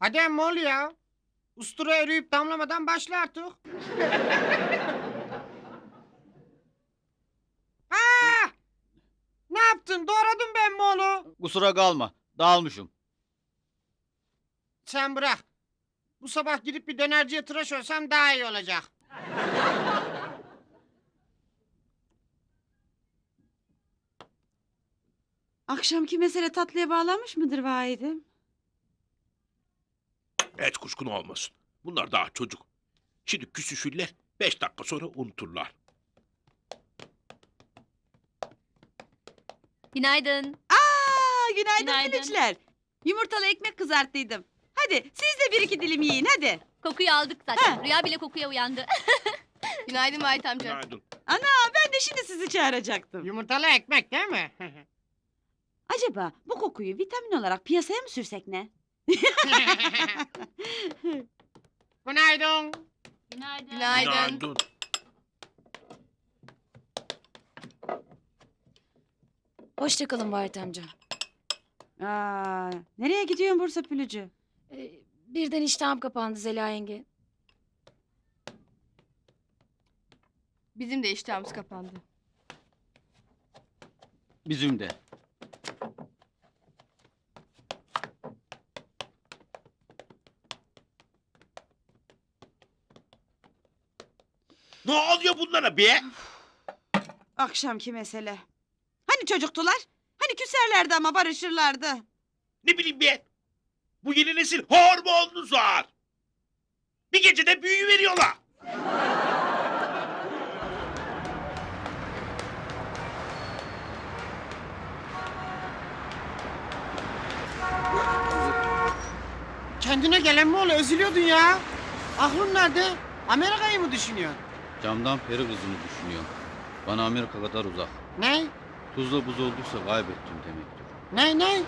Hadi emmi ol ya. Ustura eriyip damlamadan başla artık. Aa! Ne yaptın? Doğradın ben mi oğlu? Kusura kalma. Dağılmışım. Sen bırak. Bu sabah gidip bir dönerciye tıraş olsam daha iyi olacak. Akşamki mesele tatlıya bağlanmış mıdır Vahidim? Hiç kuşkun olmasın. Bunlar daha çocuk. Şimdi küsüşürler. Beş dakika sonra unuturlar. Günaydın. Aa, günaydın, Günaydın. Gülüçler. Yumurtalı ekmek kızarttıydım. Hadi siz de bir iki dilim yiyin hadi. Kokuyu aldık zaten. Ha. Rüya bile kokuya uyandı. Günaydın Vahit amca. Günaydın. Ben de şimdi sizi çağıracaktım. Yumurtalı ekmek değil mi? Acaba bu kokuyu vitamin olarak piyasaya mı sürsek ne? Günaydın. Günaydın. Günaydın. Hoşçakalın Vahit amca. Aa, nereye gidiyorsun Bursa Pülücü? Ee, birden iştahım kapandı Zeliha yenge. Bizim de iştahımız kapandı. Bizim de. Ne oluyor bunlara be? Akşamki mesele. Hani çocuktular? Hani küserlerdi ama barışırlardı. Ne bileyim be? Bu yeni nesil hormonlu zar. Bir gecede büyü veriyorlar. Kendine gelen mi oğlu? Eziliyordun ya. Aklın nerede? Amerika'yı mı düşünüyorsun? Camdan peri kızını düşünüyorum. Bana Amerika kadar uzak. Ne? Tuzla buz olduysa kaybettim demektir. Ne ne?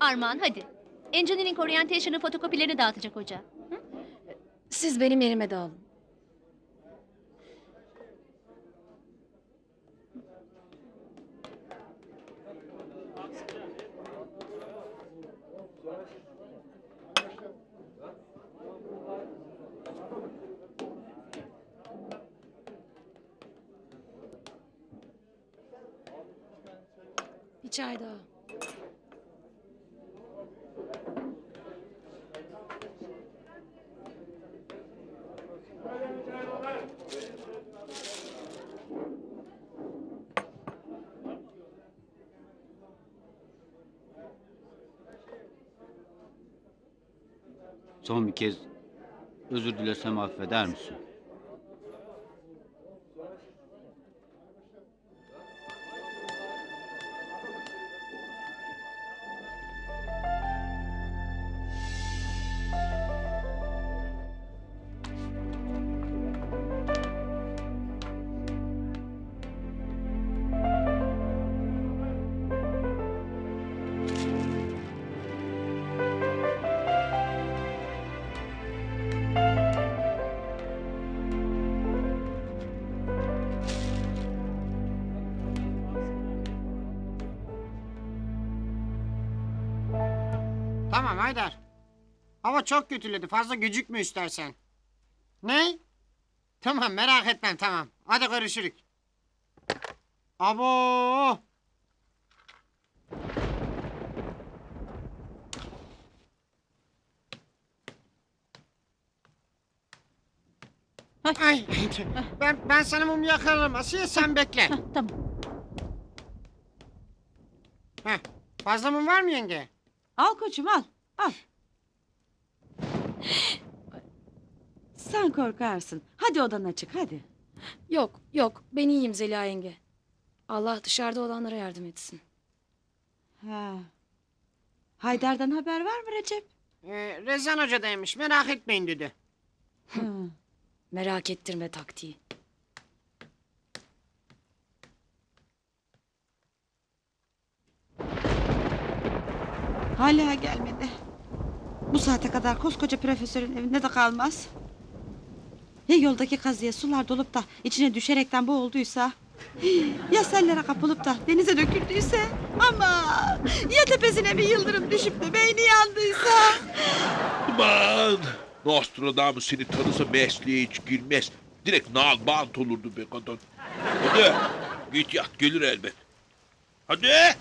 Armağan hadi. Engineering Orientation'ın fotokopilerini dağıtacak hoca. Siz benim yerime de alın. Bir çay daha. Son bir kez özür dilesem affeder misin? Tamam Haydar. Hava çok kötüledi. Fazla gecikme istersen. Ne? Tamam merak etmem tamam. Hadi görüşürük. Abo. Ay, ben ben sana mum yakarım. Asiye sen bekle. Tamam. Heh, fazla mum var mı yenge? Al koçum al. Al. Sen korkarsın. Hadi odana çık hadi. Yok yok ben iyiyim Zeliha yenge. Allah dışarıda olanlara yardım etsin. Ha. Haydar'dan haber var mı Recep? Ee, Rezan Hoca'daymış merak etmeyin dedi. Ha. Merak ettirme taktiği. Hala gelmedi. Bu saate kadar koskoca profesörün evinde de kalmaz. Ya yoldaki kazıya sular dolup da içine düşerekten boğulduysa... Ya sellere kapılıp da denize döküldüyse... Ama ya tepesine bir yıldırım düşüp de beyni yandıysa... Aman! Nostradamus seni tanısa mesleğe hiç girmez. Direkt nal bant olurdu be kadın. Hadi git yat gelir elbet. Hadi!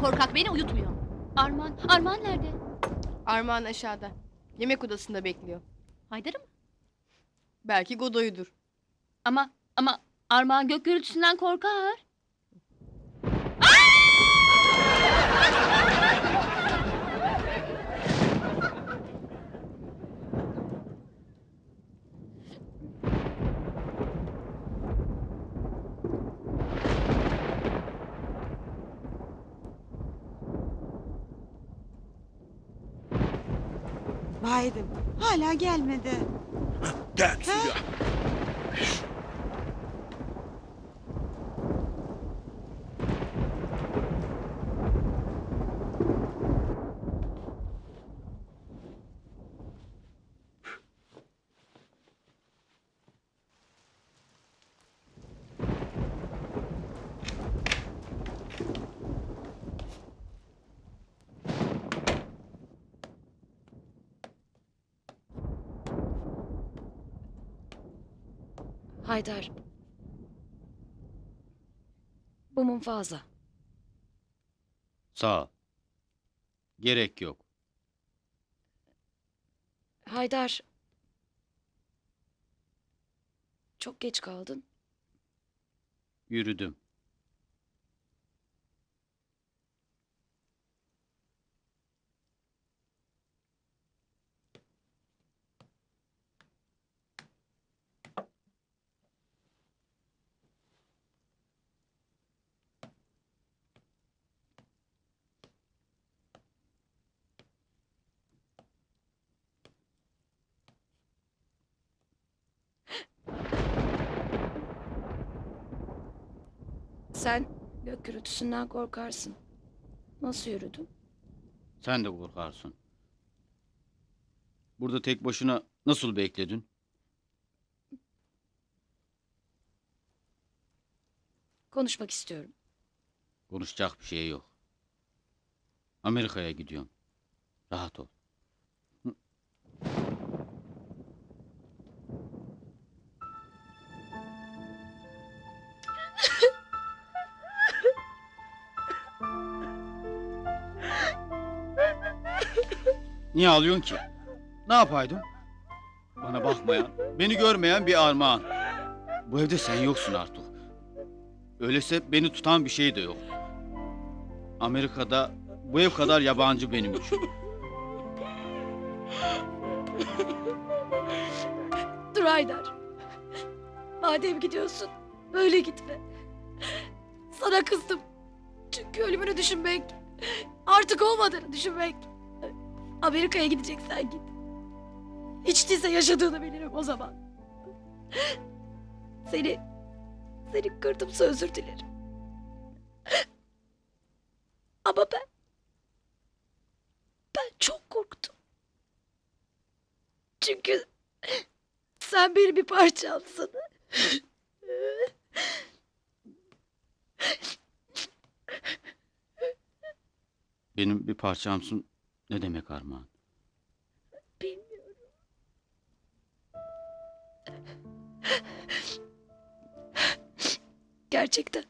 Korkak beni uyutmuyor. Arman, Arman nerede? Armağan aşağıda. Yemek odasında bekliyor. Haydar'ı mı? Belki Godoy'udur. Ama, ama Armağan gök gürültüsünden korkar. Vaydım hala gelmedi. Gelsin ya. Haydar. Bu mum fazla. Sağ ol. Gerek yok. Haydar. Çok geç kaldın. Yürüdüm. Sen gök gürültüsünden korkarsın. Nasıl yürüdün? Sen de korkarsın. Burada tek başına nasıl bekledin? Konuşmak istiyorum. Konuşacak bir şey yok. Amerika'ya gidiyorum. Rahat ol. Niye ağlıyorsun ki? Ne yapaydım? Bana bakmayan, beni görmeyen bir armağan. Bu evde sen yoksun artık. Öyleyse beni tutan bir şey de yok. Amerika'da bu ev kadar yabancı benim için. Dur Haydar. Madem gidiyorsun böyle gitme. Sana kızdım. Çünkü ölümünü düşünmek, artık olmadığını düşünmek. Amerika'ya gideceksen git. Hiç değilse yaşadığını bilirim o zaman. Seni, seni kırdımsa özür dilerim. Ama ben, ben çok korktum. Çünkü sen benim bir parçamsın. Benim bir parçamsın ne demek Armağan? Bilmiyorum. Gerçekten.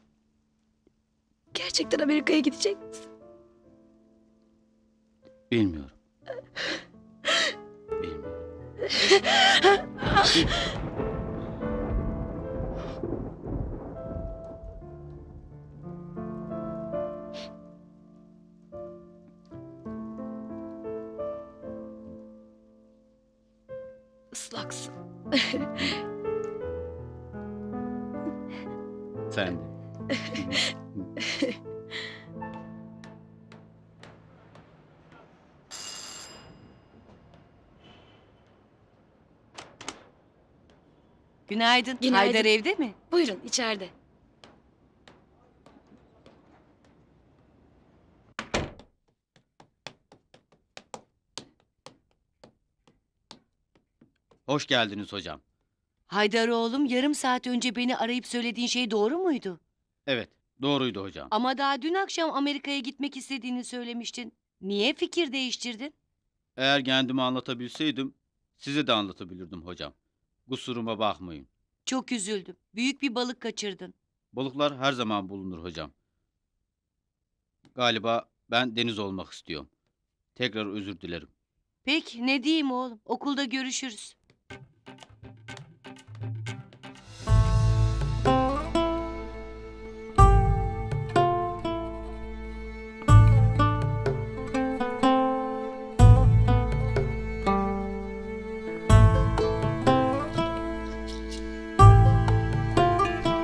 Gerçekten Amerika'ya gidecek misin? Bilmiyorum. Bilmiyorum. Islaksın. Sen de. Günaydın. Günaydın. Haydar evde mi? Buyurun içeride. Hoş geldiniz hocam. Haydar oğlum yarım saat önce beni arayıp söylediğin şey doğru muydu? Evet, doğruydu hocam. Ama daha dün akşam Amerika'ya gitmek istediğini söylemiştin. Niye fikir değiştirdin? Eğer kendimi anlatabilseydim size de anlatabilirdim hocam. Kusuruma bakmayın. Çok üzüldüm. Büyük bir balık kaçırdın. Balıklar her zaman bulunur hocam. Galiba ben deniz olmak istiyorum. Tekrar özür dilerim. Peki ne diyeyim oğlum? Okulda görüşürüz.